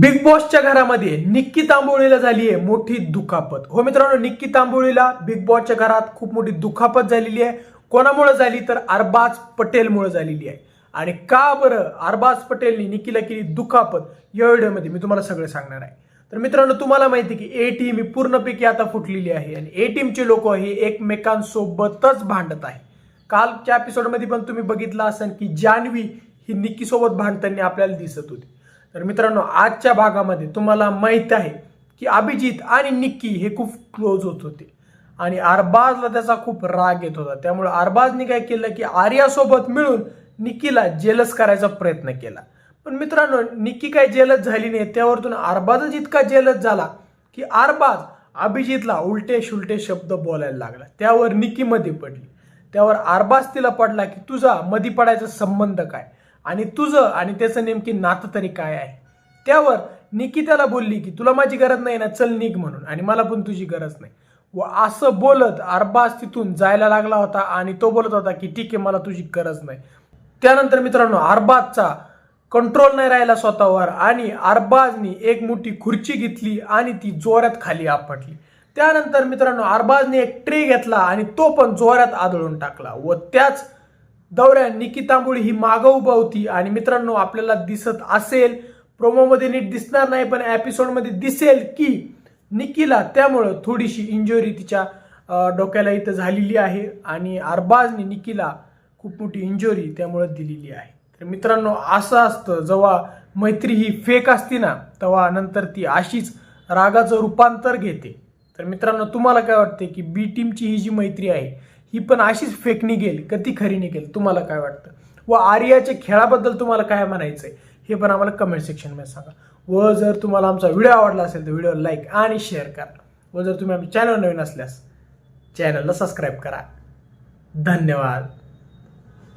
Big बॉसच्या घरामध्ये निक्की तांबोळीला झाली आहे मोठी दुखापत. हो मित्रांनो निक्की तांबोळीला बिग बॉसच्या घरात खूप मोठी दुखापत झालेली आहे. कोणामुळे झाली? तर अरबाज पटेलमुळे झालेली आहे. आणि का बरं अरबाज पटेलनी निक्कीला केली दुखापत? या व्हिडिओमध्ये मी तुम्हाला सगळं सांगणार आहे. तर मित्रांनो तुम्हाला माहिती आहे की ए टीम ही पूर्णपैकी आता फुटलेली आहे आणि ए टीमचे लोक हे एकमेकांसोबतच भांडत आहे. कालच्या एपिसोडमध्ये पण तुम्ही बघितलं असेल की जान्हवी ही निक्कीसोबत भांडताना आपल्याला दिसत होती. तर मित्रांनो आजच्या भागामध्ये तुम्हाला माहीत आहे की अभिजित आणि निक्की हे खूप क्लोज होत होते. आणि अरबाजला त्याचा खूप राग येत होता. त्यामुळे अरबाजने काय केलं की आर्यासोबत मिळून निक्कीला जेलस करायचा प्रयत्न केला. पण मित्रांनो निक्की काय जेलस झाली नाही. त्यावरतून अरबाजच इतका जेलस झाला की अरबाज अभिजितला उलटे शुलटे शब्द बोलायला लागला. त्यावर निक्की मध्ये पडली. त्यावर अरबाज तिला पडला की तुझा मधी पडायचा संबंध काय? आणि तुझं आणि त्याचं नेमकी नातं तरी काय आहे? त्यावर निकिताला बोलली की तुला माझी गरज नाही ना चल निघ म्हणून. आणि मला पण तुझी गरज नाही. व असं बोलत अरबाज तिथून जायला लागला होता आणि तो बोलत होता की ठीक आहे मला तुझी गरज नाही. त्यानंतर मित्रांनो अरबाजचा कंट्रोल नाही राहिला स्वतःवर आणि अरबाजनी एक मोठी खुर्ची घेतली आणि ती जोरात खाली आपटली. त्यानंतर मित्रांनो अरबाजने एक ट्रे घेतला आणि तो पण जोरात आदळून टाकला व त्याच दौऱ्या निकितांबुळी ही मागं उभा होती. आणि मित्रांनो आपल्याला दिसत असेल प्रोमोमध्ये नीट दिसणार नाही पण एपिसोडमध्ये दिसेल की निकीला त्यामुळं थोडीशी इंजुरी तिच्या डोक्याला इथं झालेली आहे. आणि अरबाजने निकीला खूप मोठी इंजुरी त्यामुळं दिलेली आहे. तर मित्रांनो असं असतं जेव्हा मैत्री ही फेक असती ना तेव्हा नंतर ती अशीच रागाचं रूपांतर घेते. तर मित्रांनो तुम्हाला काय वाटते की बी टीमची ही जी मैत्री आहे ही पण अशीच फेक निघेल का ती खरी निघेल? तुम्हाला काय वाटतं? व आर्याच्या खेळाबद्दल तुम्हाला काय म्हणायचं आहे हे पण आम्हाला कमेंट सेक्शनमध्ये सांगा. व जर तुम्हाला आमचा व्हिडिओ आवडला असेल तर व्हिडिओ लाईक आणि शेअर करा. व जर तुम्ही आमचे चॅनल नवीन असल्यास चॅनलला सबस्क्राईब करा. धन्यवाद.